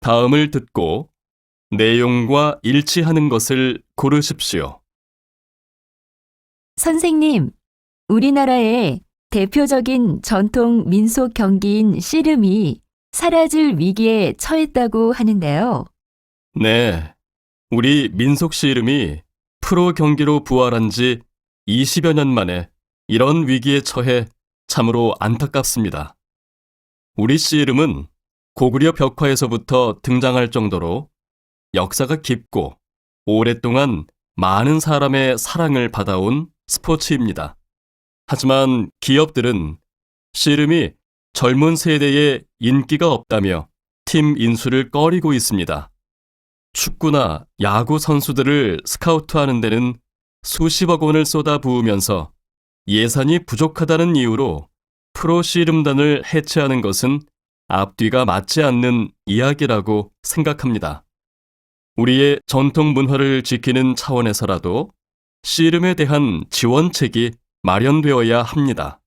다음을 듣고 내용과 일치하는 것을 고르십시오. 선생님, 우리나라의 대표적인 전통 민속 경기인 씨름이 사라질 위기에 처했다고 하는데요. 네. 우리 민속 씨름이 프로 경기로 부활한 지 20여 년 만에 이런 위기에 처해 참으로 안타깝습니다. 우리 씨름은 고구려 벽화에서부터 등장할 정도로 역사가 깊고 오랫동안 많은 사람의 사랑을 받아온 스포츠입니다. 하지만 기업들은 씨름이 젊은 세대에 인기가 없다며 팀 인수를 꺼리고 있습니다. 축구나 야구 선수들을 스카우트하는 데는 수십억 원을 쏟아 부으면서 예산이 부족하다는 이유로 프로 씨름단을 해체하는 것은 앞뒤가 맞지 않는 이야기라고 생각합니다. 우리의 전통 문화를 지키는 차원에서라도 씨름에 대한 지원책이 마련되어야 합니다.